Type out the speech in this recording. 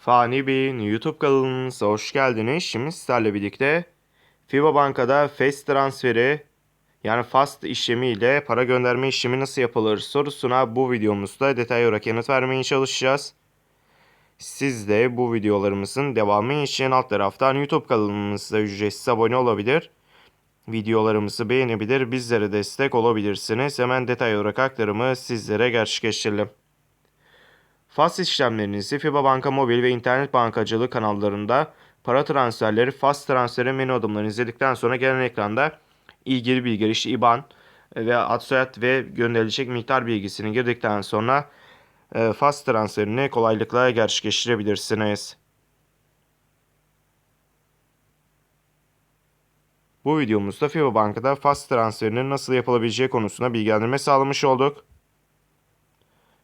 Fani Bey'in YouTube kanalımıza hoş geldiniz. Şimdi sizlerle birlikte FIBA Banka'da fast transferi yani fast işlemiyle para gönderme işlemi nasıl yapılır sorusuna bu videomuzda detaylı olarak yanıt vermeye çalışacağız. Siz de bu videolarımızın devamı için alt taraftan YouTube kanalımıza ücretsiz abone olabilir. Videolarımızı beğenebilir, bizlere destek olabilirsiniz. Hemen detaylı olarak aktarımı sizlere gerçekleştirelim. Fas işlemlerinizi FIBA Banka mobil ve internet bankacılığı kanallarında para transferleri, fast transferi menü adımlarını izledikten sonra gelen ekranda ilgili bilgileri işte IBAN ve ad soyad ve gönderilecek miktar bilgisini girdikten sonra e, fast transferini kolaylıkla gerçekleştirebilirsiniz. Bu videomuzda FIBA Banka'da fast transferinin nasıl yapılabileceği konusunda bilgilendirme sağlamış olduk.